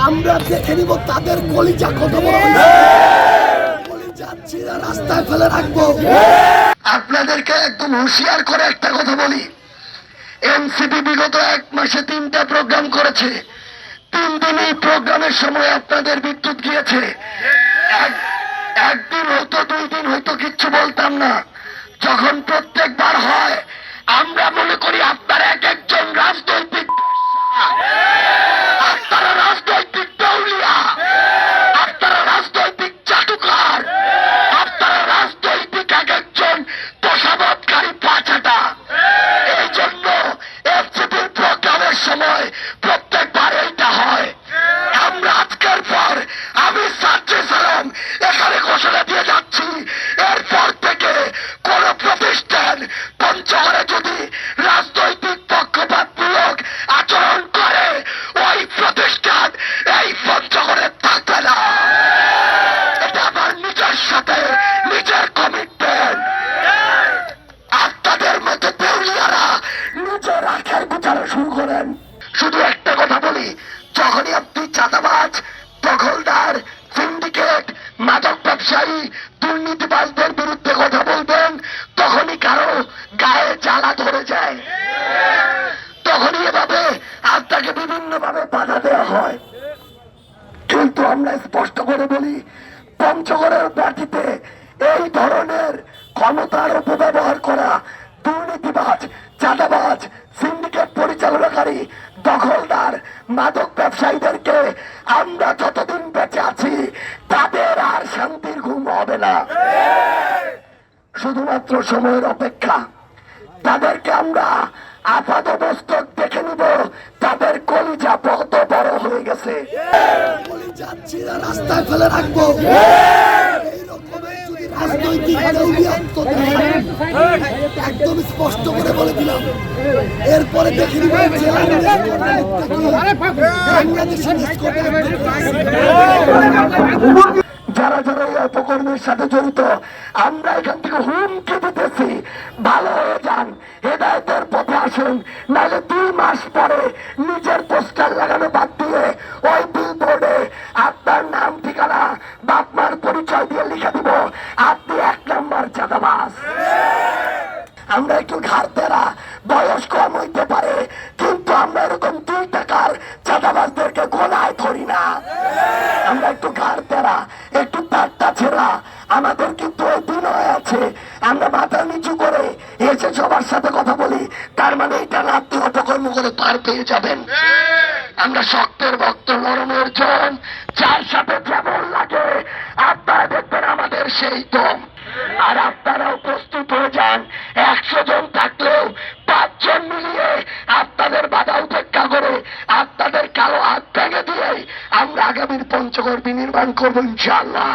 আমরা দেখে নিব তাদের কলিজা কত বড়। কলিজা রাস্তায় ফেলে রাখব। আপনাদেরকে একদম হুঁশিয়ার করে একটা কথা বলি। এনসিপি বিগত এক মাসে তিনটা প্রোগ্রাম করেছে। তিন দিনই প্রোগ্রামের সময় আপনাদের বিদ্যুৎ গিয়েছে। এক- একদিন হয়তো দুই দিন হয়তো কিচ্ছু বলতাম না। যখন প্রত্যেকবার হয় আমরা মনে করি আপনারা এক একজন রাজনৈতিক আপনারা রাজনৈতিক দৌলিয়া আপনারা রাজনৈতিক চাটুকার আপনারা রাজনৈতিক এক একজন তোষামতকারী পাচাটা এই জন্য এফসিপির প্রোগ্রামের সময় প্রত্যেকবার এইটা হয় আমরা আজকের পর আমি সাজ্জে সালাম এখানে ঘোষণা দিয়ে যাচ্ছি এরপর থেকে কোন প্রতিষ্ঠান পঞ্চগড়ে যদি রাজনৈতিক পক্ষপাতমূলক আচরণ করে ওই প্রতিষ্ঠান এই পঞ্চগড়ে থাকবে না এটা আমার নিজের সাথে নিজের কমিটমেন্ট আপনাদের মতো দেউলিয়ারা নিজের আখের গুছানো শুরু করেন। শুধু একটা কথা বলি, যখনই আপনি চাঁদাবাজ, দখলদার সিন্ডিকেট মাদক ব্যবসায়ী, দুর্নীতিবাজদের বিরুদ্ধে কথা বলবেন, তখনই কারও গায়ে জ্বালা ধরে যায়। তখনই এভাবে আপনাকে বিভিন্ন ভাবে বাধা দেওয়া হয়। কিন্তু আমরা স্পষ্ট করে বলি, পঞ্চগড়ের মাটিতে এই ধরনের ক্ষমতার অপব্যবহার করা দুর্নীতিবাজ, চাঁদাবাজ সিন্ডিকেট মাদক ব্যবসায়ীদেরকে আমরা যতদিন বেঁচে আছি তাদের আর শান্তির ঘুম হবে না। শুধুমাত্র সময়ের অপেক্ষা। তাদেরকে আমরা আপাত মস্তক দেখে নিব তাদের কলিজা কত বড় হয়ে গেছে। রাস্তায় ফেলে রাখব। এইরকমের যদি রাজনৈতিক একদম স্পষ্ট করে বলে দিলাম। এরপরে দেখে যারা যারা এই অপকর্মের সাথে জড়িত, আমরা এখান থেকে হুমকি দিতেছি। ভালো হয়ে যান, হেদায়তের পথে আসুন, নাহলে দুই মাস পরে নিজের পোস্টার লাগানো বাদ দিয়ে ওই বিল বোর্ডে আপনার নাম, ঠিকানা বাপ মার পরিচয় দিয়ে লিখে দিব। আপনি এক নম্বর চাঁদাবাস আমরা একটু ঘাড়তেরা, বয়স কম হইতে পারে, কিন্তু আমরা এরকম দুই টাকার চাঁদাবাজদেরকে গোলায় ধরি না। আমরা একটু ঘাড়তেরা, একটু পাট্টা ছেড়া, আমাদের কিন্তু ওই বিনয় আছে। আমরা মাথা নিচু করে এসে সবার সাথে কথা বলি, তার মানে এটা না অপকর্ম করে পার পেয়ে যাবেন। আমরা শক্তের ভক্ত নরমের জন, যার সাথে যেমন লাগে, আপনারা দেখবেন আমাদের সেই দম। আর আপনারাও প্রস্তুত হয়ে যান। একশো জন থাকলেও পাঁচজন মিলিয়ে আপনাদের বাধা উপেক্ষা করে আপনাদের কালো হাত ভেঙে দিয়ে আমরা আগামীর পঞ্চগড় বিনির্মাণ করব ইনশাল্লাহ